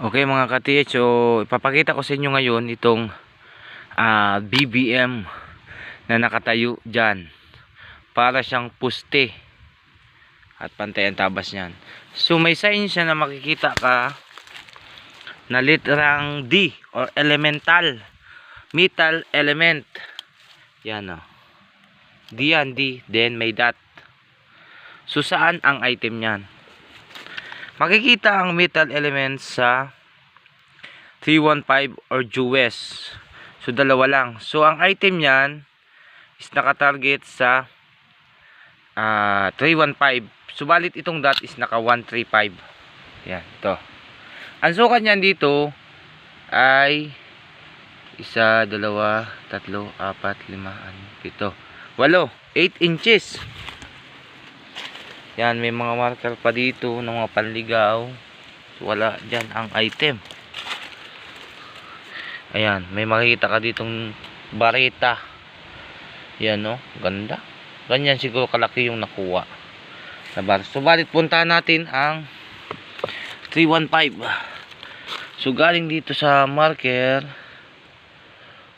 Okay mga ka-TH, so ipapakita ko sa inyo ngayon itong ah, BBM na nakatayo dyan. Para siyang puste. At pantay ang tabas niyan. So may sign siya na makikita ka na literang D or elemental. Metal element. Yan o. D yan, D. Then may dot. So saan ang item niyan? Makikita ang metal elements sa 315 or US. So dalawa lang. So ang item niyan is naka-target sa ah, 315. Subalit itong dot is naka 135. Yan, ito. Ang sukat niyan dito ay isa, dalawa, tatlo, apat, lima, anim, pito, walo, 8 inches. Yan, may mga marker pa dito ng mga panligaw. Wala dyan ang item. Ayan, may makikita ka ditong bareta. Yan, no? Ganda. Ganyan siguro kalaki yung nakuha. Na bar. So, balit punta natin ang 315. So, galing dito sa marker,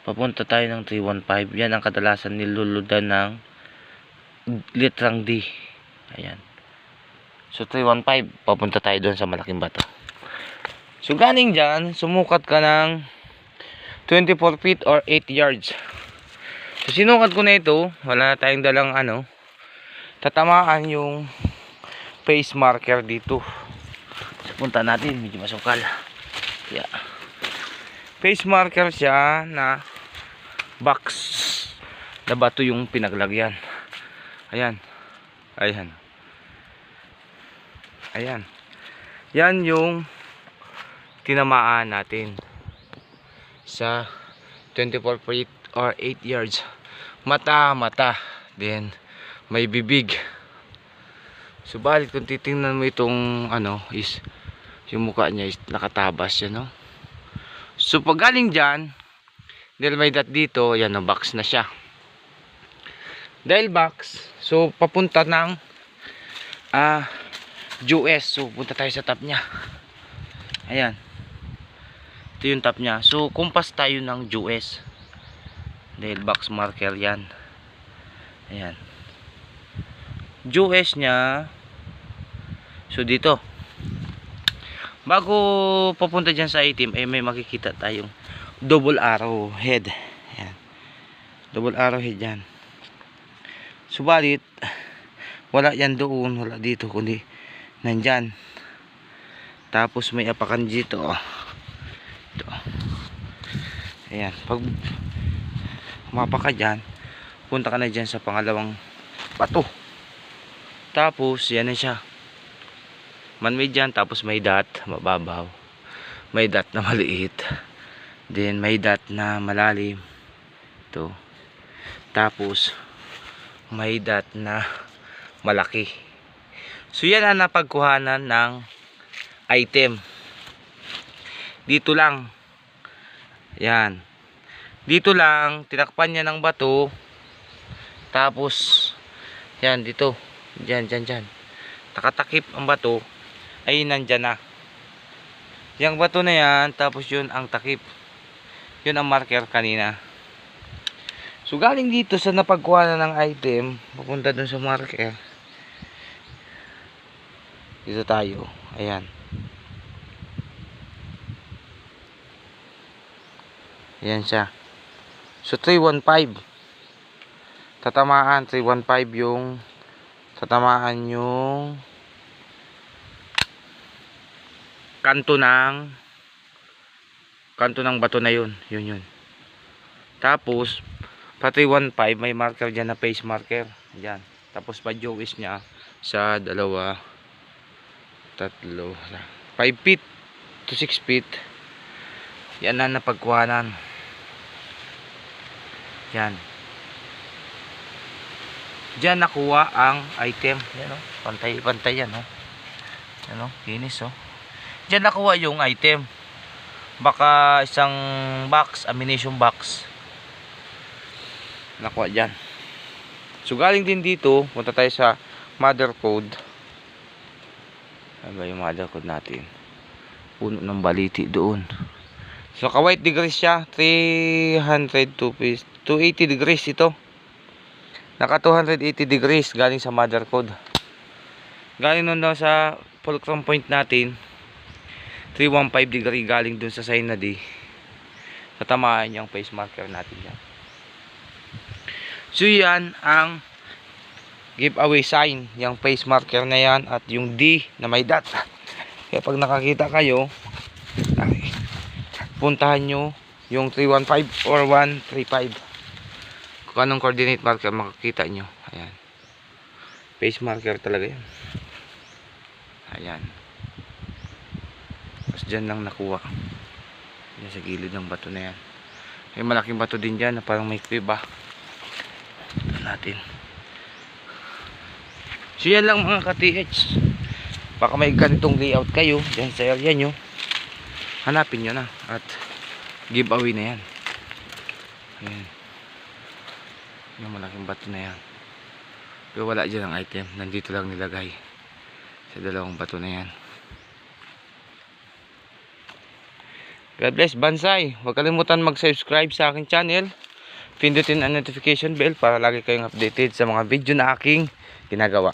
papunta tayo ng 315. Yan ang kadalasan niluludan ng litrang D. Ayan. So 315, papunta tayo doon sa malaking bato. So galing dyan, sumukat ka ng 24 feet or 8 yards. So sinukat ko na ito, wala na tayong dalang ano, tatamaan yung face marker dito. So punta natin, medyo masukal. Yeah. Face marker siya na box na bato yung pinaglagyan. Ayan. Ayan. Ayan. Yan yung tinamaan natin sa 24 feet or 8 yards. Mata, mata. Then, may bibig. Subalit kung titingnan mo itong ano is yung mukha niya is nakatabas siya no. So pag galing dyan, dahil may dot dito, yan na box na siya. Dahil box, so papunta ng ah US. So, punta tayo sa top niya. Ayan. Ito yung top niya. So, kumpas tayo ng US. Dahil box marker yan. Ayan. US niya. So, dito. Bago papunta dyan sa item, eh, may makikita tayong double arrow head. Ayan. Double arrow head yan. Subalit, wala yan doon, wala dito, kundi nandyan. Tapos may apakan dito oh. ito. Ayan. Pag mapa ka dyan punta ka na dyan sa pangalawang bato. Tapos yan na siya. Man may dyan tapos may dot mababaw. May dot na maliit. Then may dot na malalim. Ito. Tapos may dot na malaki So yan ang napagkuhanan ng item. Dito lang. Yan. Dito lang, tinakpan niya ng bato. Tapos, yan dito. Diyan, diyan, diyan. Nakatakip ang bato. Ay, nandyan na. Yung bato na yan, tapos yun ang takip. Yun ang marker kanina. So galing dito sa napagkuhanan ng item, papunta dun sa marker dito tayo. Ayan. Ayan siya. So 315 tatamaan 315 yung tatamaan yung kanto ng kanto ng bato na yun. Yun yun. Tapos pa 315 may marker dyan na face marker. Dyan tapos pa is niya sa dalawa tatlo 5 feet to 6 feet. Yan na napagkuhanan. Yan. Dyan nakuha ang item. Yan o pantay pantay yan o yan o kinis o dyan nakuha yung item. Baka isang box ammunition box. Nakuha dyan so galing din dito punta tayo sa mother code ano ba yung code natin puno ng baliti doon. So, ka-white degrees siya. 300 to 280 degrees ito. Naka 280 degrees galing sa mother code. Galing nun daw sa fulcrum point natin. 315 degree galing dun sa sign na D. Tatamaan yung face marker natin yan. So yan ang giveaway sign. Yung face marker na yan at yung D na may dot. Kaya pag nakakita kayo, ay, puntahan nyo yung 315 or 135. Kung anong coordinate marker makikita nyo. Ayan. Face marker talaga yan. Ayan. Tapos dyan lang nakuha. Yan sa gilid ng bato na yan. May malaking bato din dyan na parang may kriba. Natin. So yan lang mga ka-TH. Baka may ganitong layout kayo dyan sa area nyo. Hanapin nyo na. At giveaway na yan. Ayan. Yung malaking bato na yan. Pero wala dyan ang item. Nandito lang nilagay. Sa dalawang bato na yan. God bless Bansay. Huwag kalimutan mag-subscribe sa aking channel. Pindutin ang notification bell para lagi kayong updated sa mga video na aking ginagawa.